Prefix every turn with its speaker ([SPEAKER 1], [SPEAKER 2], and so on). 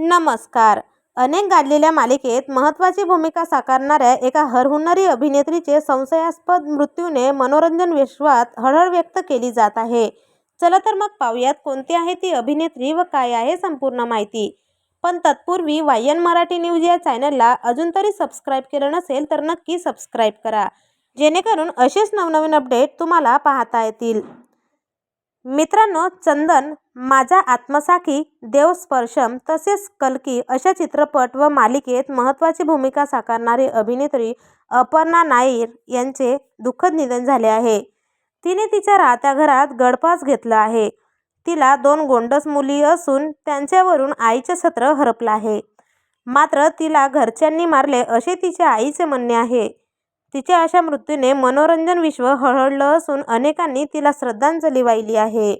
[SPEAKER 1] नमस्कार. अनेक गाजलेल्या मालिकेत महत्त्वाची भूमिका साकारणाऱ्या एका हरहुन्नरी अभिनेत्रीचे संशयास्पद मृत्यूने मनोरंजन विश्वात हळहळ व्यक्त केली जात आहे. चला तर मग पाहूयात कोणती आहे ती अभिनेत्री व काय आहे संपूर्ण माहिती. पण तत्पूर्वी वायन मराठी न्यूज या चॅनलला अजून तरी सबस्क्राईब केलं नसेल तर नक्की सबस्क्राईब करा. जेणेकरून असेच नवनवीन अपडेट तुम्हाला पाहता येतील. मित्रांनो चंदन माझा आत्मसाखी देवस्पर्शम तसेच कल्की अशा चित्रपट व मालिकेत महत्त्वाची भूमिका साकारणारी अभिनेत्री अपर्णा नाईर यांचे दुःखद निधन झाले आहे. तिने तिच्या राहत्या घरात गडपास घेतला आहे. तिला दोन गोंडस मुली असून त्यांच्यावरून आईचे सत्र हरपलं आहे. मात्र तिला घरच्यांनी मारले असे तिच्या आईचे म्हणणे आहे. तिच्या अशा मृत्यूने मनोरंजन विश्व हळहळलं असून अनेकांनी तिला श्रद्धांजली वाहिली आहे.